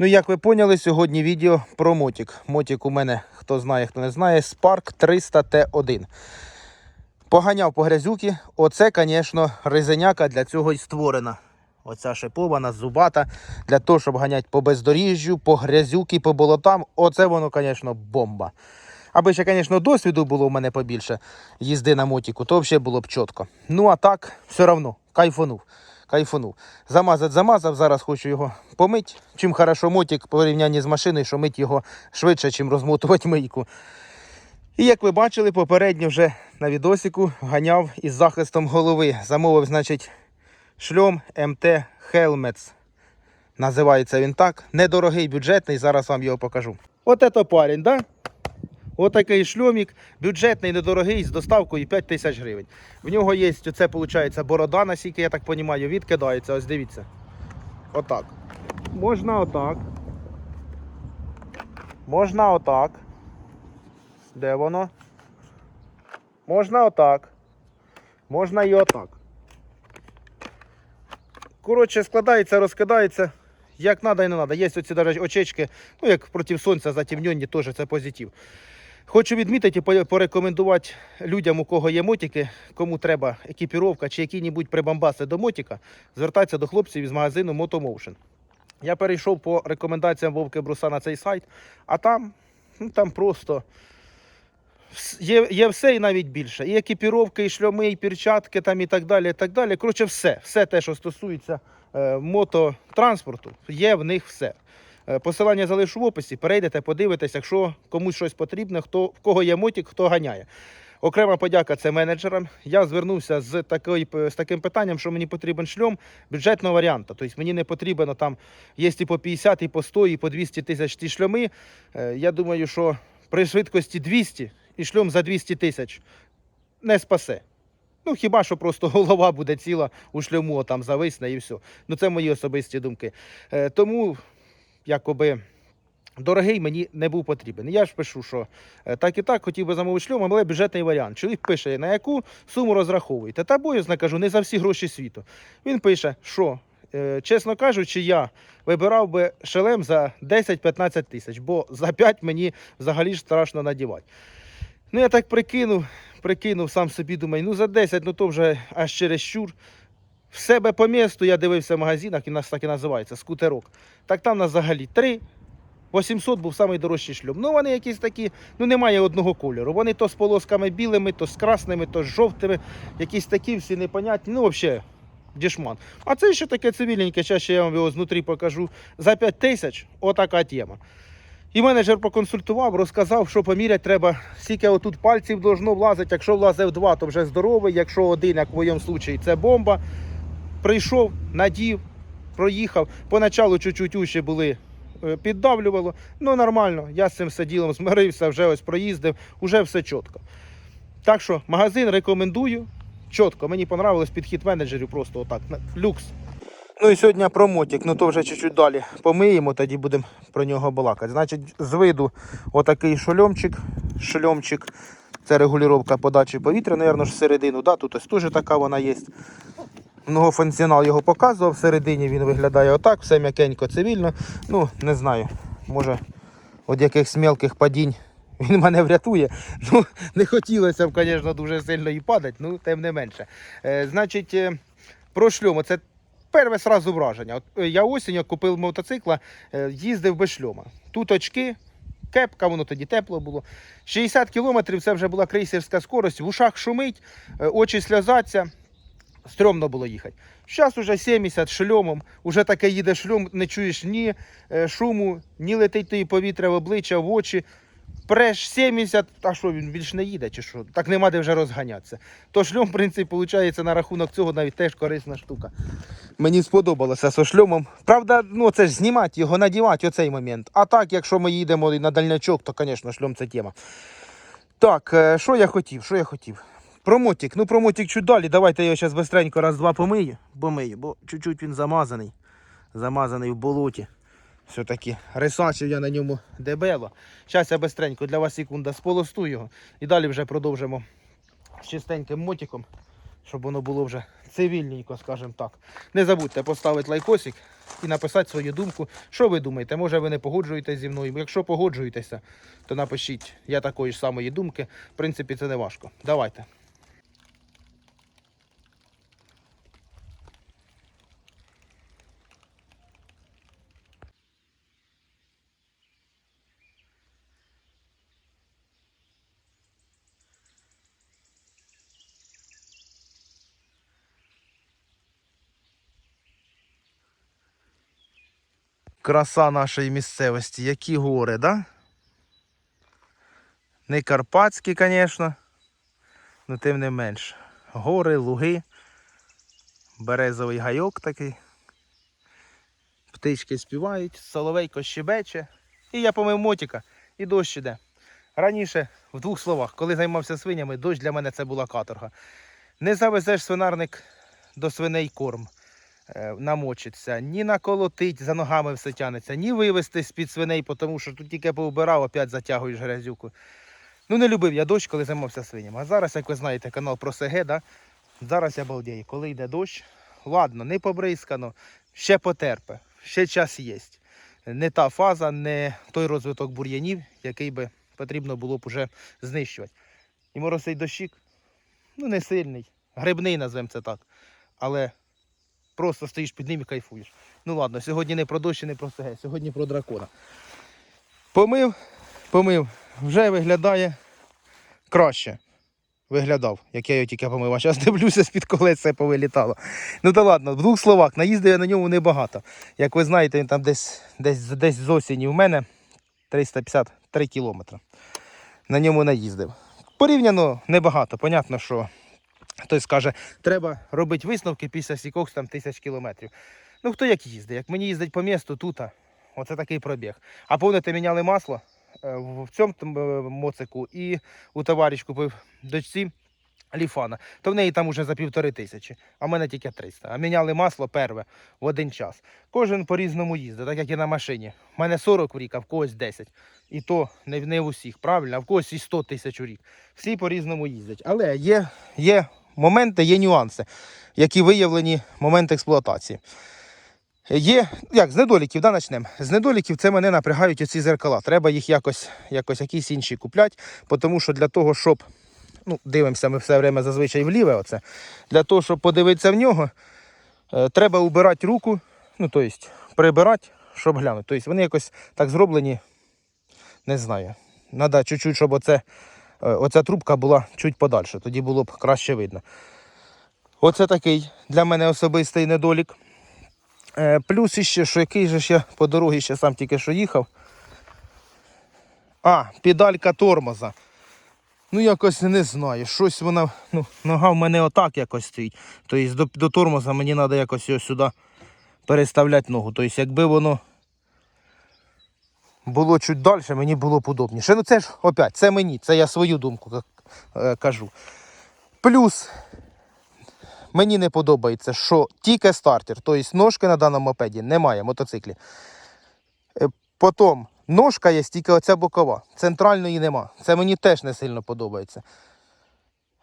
Ну, як ви поняли, сьогодні відео про мотик. Мотик у мене, хто знає, хто не знає, Spark 300 T1. Поганяв по грязюки. Оце, звісно, резиняка для цього й створена. Оця шипована, зубата, для того, щоб ганяти по бездоріжжю, по грязюки, по болотам. Оце воно, звісно, бомба. Аби ще, звісно, досвіду було у мене побільше їзди на мотику, то взагалі було б чітко. Ну а так, все одно, кайфанув. Кайфанув. Замазать замазав, зараз хочу його помити. Чим хорошо мотик в порівнянні з машиною, що мить його швидше, чим розмотувати мийку. І як ви бачили, попередньо вже на відосіку ганяв із захистом голови. Замовив, значить, шльом МТ Helmets. Називається він так. Недорогий, бюджетний, зараз вам його покажу. От це парень, да? Отакий шльомік, бюджетний, недорогий, з доставкою 5 тисяч гривень. В нього є, це виходить, борода, наскільки я так розумію, відкидається. Ось дивіться. Отак. Можна отак. Можна отак. Де воно? Можна отак. Можна і отак. Коротше, складається, розкидається. Як треба і не треба. Є оці очечки, ну як проти сонця затемнені, теж це позитив. Хочу відмітити і порекомендувати людям, у кого є мотики, кому треба екіпіровка чи які-небудь прибамбаси до мотика, звертатися до хлопців із магазину Motomotion. Я перейшов по рекомендаціям Вовки Бруса на цей сайт, а там, ну, там просто є, є все і навіть більше. І екіпіровки, і шльоми, і перчатки там, і так далі. І так далі. Коротше, все, все те, що стосується е, мототранспорту, є в них все. Е, Посилання залишу в описі, перейдете, подивитесь, якщо комусь щось потрібно, хто, в кого є мотик, хто ганяє. Окрема подяка це менеджерам. Я звернувся з, такої, з таким питанням, що мені потрібен шльом бюджетного варіанту. Тобто мені не потрібно там, є і по 50, і по 100, і по 200 тисяч ті шльоми. Е, Я думаю, що при швидкості 200 і шльом за 200 тисяч не спасе. Ну, хіба що просто голова буде ціла у шльому, а там зависне і все. Ну, це мої особисті думки. Е, Тому, якоби. Дорогий мені не був потрібен. Я ж пишу, що е, так і так хотів би замовити шльом, але бюджетний варіант. Чоловік пише, на яку суму розраховуєте. Та боязно кажу, не за всі гроші світу. Він пише, що, е, чесно кажучи, я вибирав би шелем за 10-15 тисяч, бо за 5 мені взагалі ж страшно надівати. Ну, я так прикинув, прикинув сам собі, думаю, ну за 10, ну то вже аж через щур. В себе по місту я дивився в магазинах, і нас так і називається, скутерок. Так там нас взагалі 3. 800 був найдорожчий шлюб. Ну, вони якісь такі, ну немає одного кольору. Вони то з полосками білими, то з красними, то з жовтими, якісь такі всі непонятні. Ну, взагалі, дешман. А це ще таке цивільненьке, зараз ще я вам його знутрі покажу. За 5 тисяч отака тема. І менеджер проконсультував, розказав, що поміряти треба, скільки отут пальців должно влазити. Якщо влазив два, то вже здоровий. Якщо один, як в моєму випадку, це бомба. Прийшов, надів, проїхав. Поначалу чуть-чуть уші були е, піддавлювало. Ну нормально, я з цим все ділом змирився, вже ось проїздив, уже все чітко. Так що магазин рекомендую. Чітко, мені понравилось підхід менеджерів, просто отак. Люкс. Ну і сьогодні про мотик, ну то вже чуть-чуть далі помиємо, тоді будемо про нього балакати. Значить, з виду отакий шольомчик, шльомчик. Це регулювання подачі повітря, мабуть, всередину. Да, тут ось теж така вона є. Многофункціонал його показував, всередині він виглядає отак, все м'якенько, цивільно. Ну, не знаю, може від якихось мелких падінь він мене врятує. Ну, не хотілося б, звісно, дуже сильно і падати, ну тим не менше. Е, значить, е, про шльому. Це перше сразу враження. От, е, я осінню купив мотоцикла, е, їздив без шльома. Тут очки. Кепка, воно тоді тепло було. 60 кілометрів це вже була крейсерська скорость, в ушах шумить, очі сльозаться. Стрьомно було їхати. Зараз уже 70 шльомом, уже таке їде шльом, не чуєш ні е, шуму, ні летить тобі повітря в обличчя, в очі. Преш 70, а що він більш не їде, чи що? Так нема де вже розганятися. То шльом, в принципі, виходить, на рахунок цього навіть теж корисна штука. Мені сподобалося зі шльомом. Правда, ну це ж знімати його, надівати оцей момент. А так, якщо ми їдемо на дальнячок, то, звісно, шльом це тема. Так, е, що я хотів? Що я хотів? Про мотик. Ну, про мотик чуть далі. Давайте я його зараз быстренько раз-два помию. Помию, бо чуть-чуть він замазаний. Замазаний в болоті. Все-таки рисачив я на ньому дебело. Зараз я быстренько для вас секунда сполосту його. І далі вже продовжимо з чистеньким мотиком. щоб воно було вже цивільненько, скажімо так. Не забудьте поставити лайкосик і написати свою думку. Що ви думаєте? Може ви не погоджуєтесь зі мною? Якщо погоджуєтеся, то напишіть, я такої ж самої думки. В принципі, це не важко. Давайте. Краса нашої місцевості. Які гори, да? Не карпатські, звісно, але тим не менш. Гори, луги, березовий гайок такий. Птички співають, соловейко щебече. І я помив мотика, і дощ іде. Раніше, в двох словах, коли займався свинями, дощ для мене це була каторга. Не завезеш свинарник до свиней корм намочиться, ні наколотить, за ногами все тянеться, ні вивезти з-під свиней, тому що тут тільки повбирав, опять затягуєш грязюку. Ну не любив я дощ, коли займався свинями. А зараз, як ви знаєте, канал про СГ, да? зараз я балдею. Коли йде дощ, ладно, не побризкано, ще потерпе, ще час є. Не та фаза, не той розвиток бур'янів, який би потрібно було б уже знищувати. І моросить дощик, ну не сильний, грибний назвемо це так. Але просто стоїш під ним і кайфуєш. Ну ладно, сьогодні не про дощ і не про СГ, сьогодні про дракона. Помив, помив, вже виглядає краще. Виглядав, як я його тільки помив, а зараз дивлюся, з-під колес все повилітало. Ну та ладно, в двох словах, наїздив я на ньому небагато. Як ви знаєте, він там десь, десь, десь з осені в мене 353 кілометри. На ньому наїздив. Порівняно небагато. Понятно, що хтось скаже, треба робити висновки після стількох там тисяч кілометрів. Ну хто як їздить? Як мені їздить по місту, тут, оце такий пробіг. А помните, міняли масло е, в цьому е, моцику і у товариш купив дочці ліфана, то в неї там уже за півтори тисячі, а в мене тільки 300. А міняли масло перве в один час. Кожен по-різному їздить, так як і на машині. У мене 40 в рік, а в когось 10. І то не, в- не в усіх, правильно, а в когось і 100 тисяч у рік. Всі по-різному їздять. Але є, є моменти, є нюанси, які виявлені момент експлуатації. Є, як, з недоліків, да, начнемо. З недоліків це мене напрягають оці зеркала. Треба їх якось, якось якісь інші купляти, тому що для того, щоб, ну, дивимося, ми все время зазвичай вліве оце. Для того, щоб подивитися в нього, е, треба убирати руку, ну, тобто прибирати, щоб глянути. Тобто вони якось так зроблені, не знаю. Треба чуть-чуть, щоб оце, оця трубка була чуть подальше, тоді було б краще видно. Оце такий для мене особистий недолік. Е, Плюс іще, що який же ж я по дорозі ще сам тільки що їхав. А, педалька тормоза. Ну, якось не знаю. Щось вона, ну, нога в мене отак якось стоїть. Тобто до, до тормоза мені треба якось його сюди переставляти ногу. Тобто, якби воно було чуть далі, мені було б удобніше. Ну це ж опять, це мені, це я свою думку е, кажу. Плюс Мені не подобається, що тільки стартер, тобто ножки на даному мопеді немає мотоциклі. Е, Потім ножка є тільки оця бокова, центральної нема. Це мені теж не сильно подобається.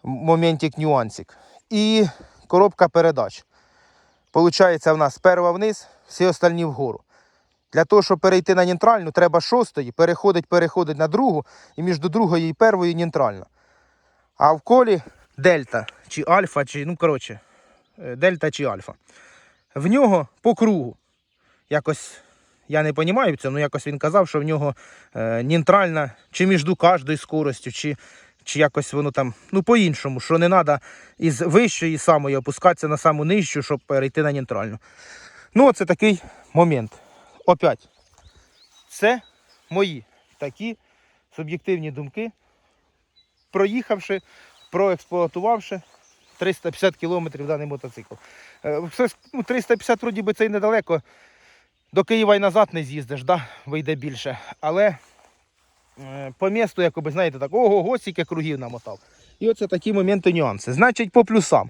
Моментик нюансик. І коробка передач. Получається, в нас перва вниз, всі остальні вгору. Для того, щоб перейти на нейтральну, треба шостої, переходить, переходить на другу, і між другою і первою нейтральна. А в колі дельта чи альфа, чи, ну коротше, е, дельта чи альфа. В нього по кругу. Якось я не розумію це, але якось він казав, що в нього е, нейтральна чи між кожною скоростю, чи, чи якось воно там, ну по-іншому, що не треба із вищої самої опускатися на саму нижчу, щоб перейти на нейтральну. Ну, це такий момент. Опять, це мої такі суб'єктивні думки проїхавши, проексплуатувавши 350 кілометрів даний мотоцикл. Е, все ж, ну, 350 вроді би це й недалеко. До Києва й назад не з'їздиш, да? вийде більше. Але е, по місту, якоби, знаєте, так, ого, го скільки кругів намотав. І оце такі моменти нюанси. Значить, по плюсам.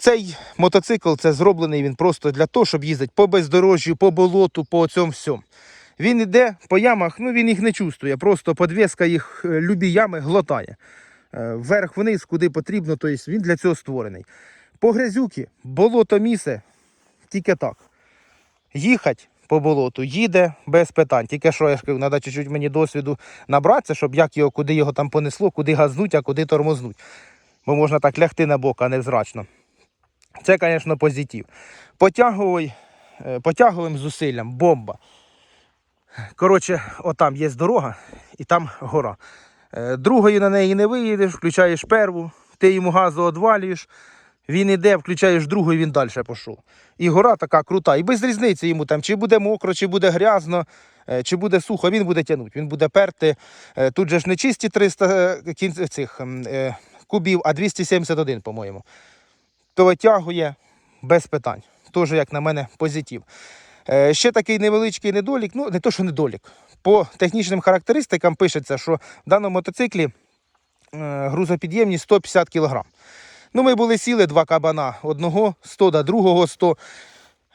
Цей мотоцикл це зроблений він просто для того, щоб їздити по бездорожжю, по болоту, по цьому всьому. Він йде по ямах, ну він їх не чувствує, просто подвеска їх е, любі ями глотає. е, вверх-вниз, куди потрібно, тобто він для цього створений. По грязюки, болото місе, тільки так. Їхати по болоту їде без питань. Тільки що я ж треба чуть-чуть мені досвіду набратися, щоб як його, куди його там понесло, куди газнуть, а куди тормознуть. Бо можна так лягти на бок, а невзрачно. Це, звісно, позитив. Потяговий, е, потяговим зусиллям бомба. Коротше, отам є дорога і там гора. Е, Другої на неї не виїдеш, включаєш перву, ти йому газу одвалюєш, він іде, включаєш другу, і він далі пішов. І гора така крута. І без різниці йому там, чи буде мокро, чи буде грязно, е, чи буде сухо, він буде тягнути, він буде перти. Тут же ж не чисті 300 е, цих кубів, а 271, по-моєму. То витягує без питань. Теж, як на мене, позитив. Е, Ще такий невеличкий недолік, ну не то, що недолік. По технічним характеристикам пишеться, що в даному мотоциклі е, грузопідємність 150 кг. Ну, ми були сіли два кабана, одного 100 до другого 100.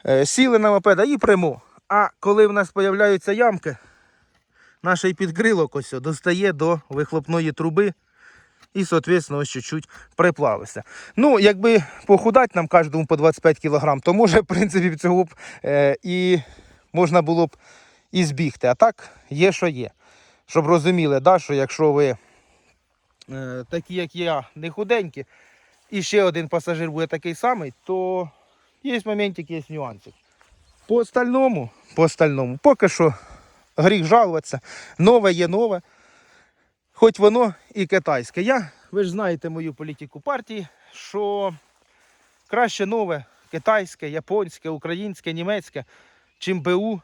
Е, Сіли на мопеда і прямо. А коли в нас з'являються ямки, наш підкрилок ось достає до вихлопної труби і, соответственно, ось чуть-чуть приплавився. Ну, якби похудати нам кожному по 25 кг, то може, в принципі, цього б е, і можна було б і збігти. А так, є, що є. Щоб розуміли, да, що якщо ви е, такі, як я, не худенькі, і ще один пасажир буде такий самий, то є моментик, є нюансик. По остальному, по остальному, поки що гріх жалуватися. Нове є нове. Хоч воно і китайське. Я, ви ж знаєте мою політику партії, що краще нове китайське, японське, українське, німецьке, чим БУ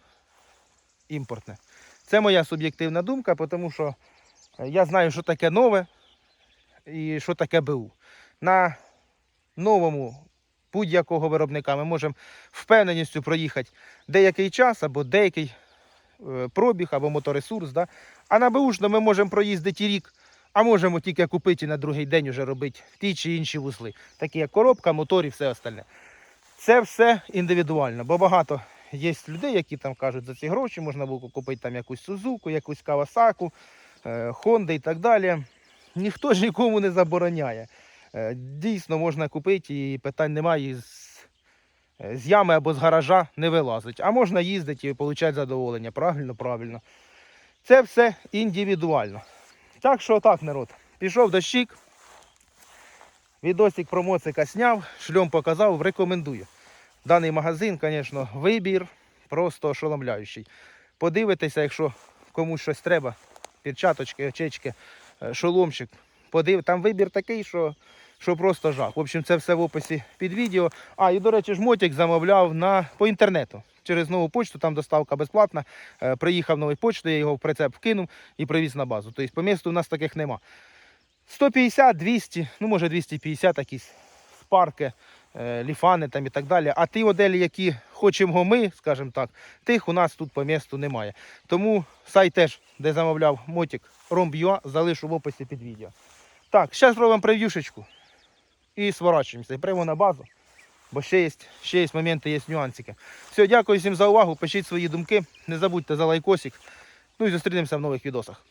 імпортне. Це моя суб'єктивна думка, тому що я знаю, що таке нове і що таке БУ. На новому будь-якого виробника ми можемо впевненістю проїхати деякий час або деякий пробіг або моторесурс. Да? А на БУшно ми можемо проїздити рік, а можемо тільки купити і на другий день вже робити ті чи інші вузли, такі як коробка, мотор і все остальне. Це все індивідуально, бо багато є людей, які там кажуть, за ці гроші можна було купити там якусь Сузуку, якусь Кавасаку, Honda і так далі. Ніхто ж нікому не забороняє. Е, Дійсно можна купити і питань немає. І З, е, ями або з гаража не вилазить. А можна їздити і отримати задоволення. Правильно, правильно. Це все індивідуально. Так що так, народ. Пішов дощик. Відосик про моцика сняв, шльом показав, рекомендую. Даний магазин, звісно, вибір просто ошеломляючий. Подивитися, якщо комусь щось треба, перчаточки, очечки, е, шоломчик. Подив... Там вибір такий, що, що просто жах. В общем, це все в описі під відео. А, і, до речі, жмотик замовляв на... по інтернету. Через нову почту, там доставка безплатна. Е, Приїхав новий почту, я його в прицеп вкинув і привіз на базу. Тобто по місту у нас таких нема. 150, 200, ну може 250 якісь спарки, е, ліфани там і так далі. А ті моделі, які хочемо ми, скажімо так, тих у нас тут по місту немає. Тому сайт теж, де замовляв мотик Romb.ua, залишу в описі під відео. Так, зараз робимо прев'юшечку і сворачуємося. І прямо на базу. Бо ще є, ще є моменти, є нюансики. Все, дякую всім за увагу. Пишіть свої думки. Не забудьте за лайкосик. Ну і зустрінемося в нових відосах.